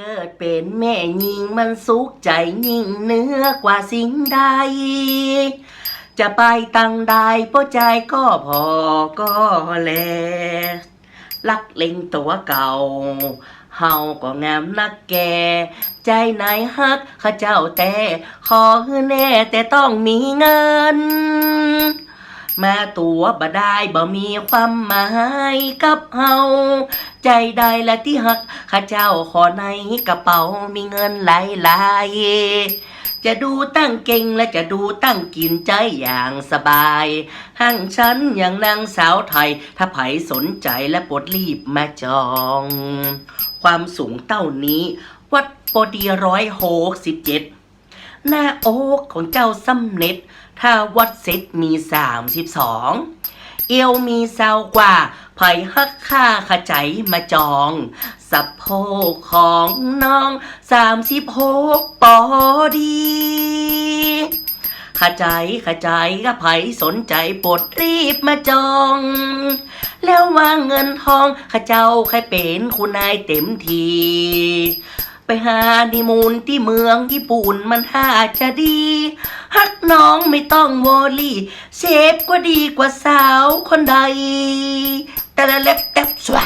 เกิดเป็นแม่ยิงมันสุขใจยิ่งเนื้อกว่าสิ่งใด จะไปตั้งใดเพราะใจก็พอก็แล ลักเล็งตัวเก่า เฮาก็งามนักแก ใจไหนฮักข้าเจ้าแต่ ขอแน่แต่ต้องมีเงิน มาตัวบ่ได้บ่มีความหมายกับเฮาใจใดและที่หักข้าเจ้าขอในกระเป๋ามีเงินหลายหลายจะดูตั้งเก่งและจะดูตั้งกินใจอย่างสบายห้างฉันอย่างนางสาวไทย ถ้าไผสนใจและปวดรีบมาจอง ความสูงเต้านี้ วัดปอดีร้อยหกสิบเจ็ด หน้าอกของเจ้าสำเร็จ ถ้าวัดเสร็จมีสามสิบสองเอวมีเศร้ากว่าไผ่ฮักค่าขใจมาจองสะโพกของน้องสามสิบหกปอดีขใจขใจก็ไผสนใจปวดรีบมาจอง แล้ววางเงินทองข้าเจ้าใครเป็นคุณนายเต็มที ไปหาดีมูลที่เมืองญี่ปุ่นมันท่าจะดี ฮักน้องไม่ต้องวอลี่เซฟก็ดีกว่าสาวคนใดแต่ละเล็บแตบสวา